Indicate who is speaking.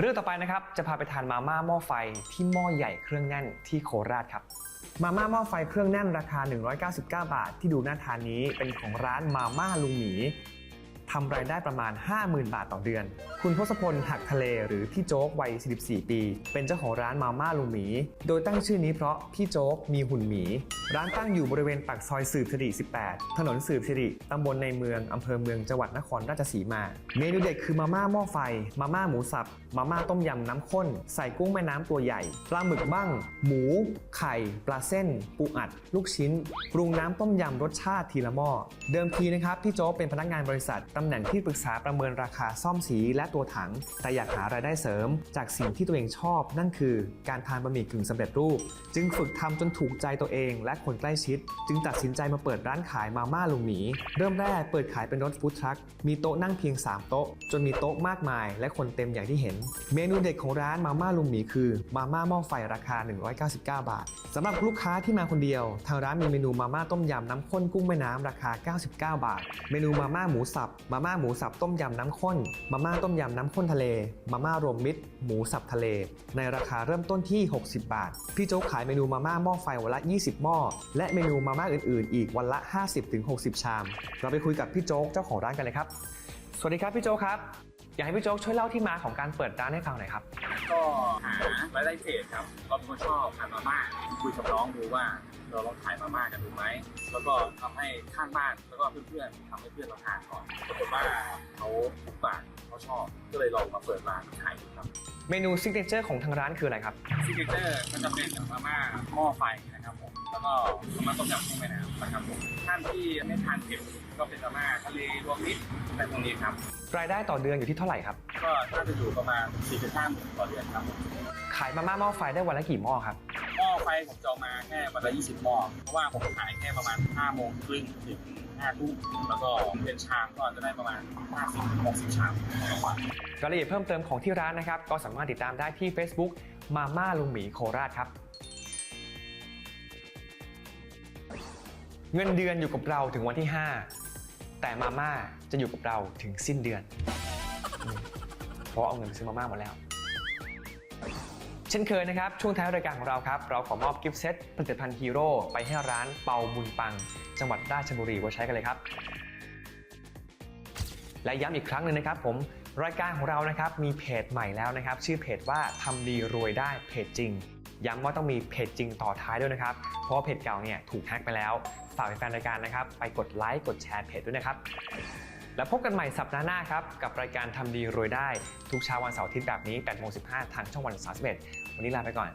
Speaker 1: เรื่องต่อไปนะครับจะพาไปทานมาม่าหม้อไฟที่หม้อใหญ่เครื่องแน่นที่โคราชครับมาม่าหม้อไฟเครื่องแน่นราคา 199 บาท ที่ดูน่าทานนี้เป็นของร้านมาม่าลุงหมีทำรายได้ประมาณ 50,000 บาทต่อเดือนคุณทศพลหักทะเลหรือพี่โจ๊กวัย 44 ปี เป็นเจ้าของร้านมาม่าลุงหมี โดยตั้งชื่อนี้เพราะพี่โจ๊กมีหุ่นหมี ร้านตั้งอยู่บริเวณปากซอยสืบสิริ 18 ถนนสืบสิริ ตำบลในเมือง อำเภอเมือง จังหวัดนครราชสีมา เมนูเด็ดคือมาม่าหม้อไฟ มาม่าหมูสับ มาม่าต้มยำน้ำข้น ใส่กุ้งแม่น้ำตัวใหญ่ ปลาหมึกบ้าง หมู ไข่ ปลาเส้น ปูอัด ลูกชิ้น ปรุงน้ำต้มยำรสชาติทีละหม้อ เดิมทีนะครับ พี่โจ๊กเป็นพนักงานบริษัท ตำแหน่งที่ปรึกษาประเมินราคาซ่อมสีและตัวถัง แต่อยากหารายได้เสริม จากสิ่งที่ตัวเองชอบ นั่นคือการทานบะหมี่กึ่งสำเร็จรูป จึงฝึกทำจนถูกใจตัวเอง และคนใกล้ชิด จึงตัดสินใจมาเปิดร้านขายมาม่าลุงหมีเริ่มแรกเปิดขายเป็นรถฟู้ดทรัคมีโต๊ะนั่งเพียง 3 โต๊ะ จนมีโต๊ะมากมาย และคนเต็มอย่างที่เห็น เมนูเด็ดของร้านมาม่าลุงหมีคือมาม่าหม้อไฟราคา 199 บาทสำหรับลูกค้าที่มาคนเดียว ทางร้านมีเมนูมาม่าต้มยำน้ำข้นกุ้งแม่น้ำราคา 99 บาท เมนูมาม่าหมูสับมาม่าหมูสับต้มยำน้ำข้นมาม่าต้มยำน้ำข้นทะเล มาม่ารวมมิตร หมูสับทะเล ในราคาเริ่มต้นที่ 60 บาท พี่โจ๊กขายเมนูมาม่าหม้อไฟวันละ 20 หม้อ และเมนูมาม่าอื่นๆ อีกวันละ 50-60 ชาม เราไปคุยกับพี่โจ๊กเจ้าของร้านกันเลยครับ สวัสดีครับพี่โจ๊กครับ อยากให้พี่โจ๊กช่วยเล่าที่มาของการเปิดร้านให้ฟังหน่อยครับ
Speaker 2: ก็ รายได้เสษครับเราเป็นคนชอบทานมาม่าคุยกับน้องดูว่าเราลองขายมาม่ากันดูไหมแล้วก็ทำให้ข้างบ้านแล้วก็เพื่อนๆทำให้เพื่อนเราทานก่อนปรากฏว่าเขาถูกปากเขาชอบก็เลยลองมาเปิดร้านขายดูครับ
Speaker 1: เมนูซิกเนเจอร์ของทางร้านคืออะไรครับ
Speaker 2: ซิกเนเจอร์ก็จะเป็นมาม่าหม้อไฟนะครับผม แล้วก็มาม่าต้มยำกุ้งแม่น้ำนะครับผมท่านที่ไม่ทานเผ็ดก็เป็นมาม่าทะเลรวมมิตรอะไรพวกนี้ครับ
Speaker 1: รายได้ต่อเดือนอยู่ที่เท่าไหร่ครับ
Speaker 2: ก็น่าจะอยู่ประมาณ4-5หมื่นต่อเดือนครับผม
Speaker 1: ขายมาม่าหม้อไฟได้วันละกี่หม้อครับ
Speaker 2: หม้อไฟผมจะเอามาแค่วันละ20หม้อเพราะว่าผมขายแค่ประมาณ5โมงครึ่งถึง5ทุ่มแล้วก็เป็นชามก็จะได้ประมาณ50 60ชามต่อวัน
Speaker 1: รายละเอียดเพิ่มเติมของที่ร้านนะครับ ก็สามารถติดตามได้ที่ Facebook มาม่าลุงหมีโคราชครับ เงินเดือนอยู่กับเราถึงวันที่ 5 แต่มาม่าจะอยู่กับเราถึงสิ้นเดือนอืมเพราะเอาเงินไปซื้อมาม่าหมดแล้ว เช่นเคยนะครับ ช่วงท้ายรายการของเราครับ เราขอมอบกิฟต์เซตผลิตภัณฑ์ฮีโร่ไปให้ร้านเปาบุญปัง จังหวัดราชบุรีไว้ใช้กันเลยครับ และย้ำอีกครั้งหนึ่งนะครับผมรายการของเรานะครับมีเพจใหม่แล้วนะครับ ชื่อเพจว่าทำดีรวยได้เพจจริง ย้ำว่าต้องมีเพจจริงต่อท้ายด้วยนะครับ เพราะว่าเพจเก่าเนี่ยถูกแฮ็กไปแล้ว ฝากแฟนรายการนะครับ ไปกดไลค์กดแชร์เพจด้วยนะครับ แล้วพบกันใหม่สัปดาห์หน้าครับ กับรายการทำดีรวยได้ ทุกเช้าวันเสาร์อาทิตย์แบบนี้8โมง15 ทางช่องวัน31วันนี้ลาไปก่อน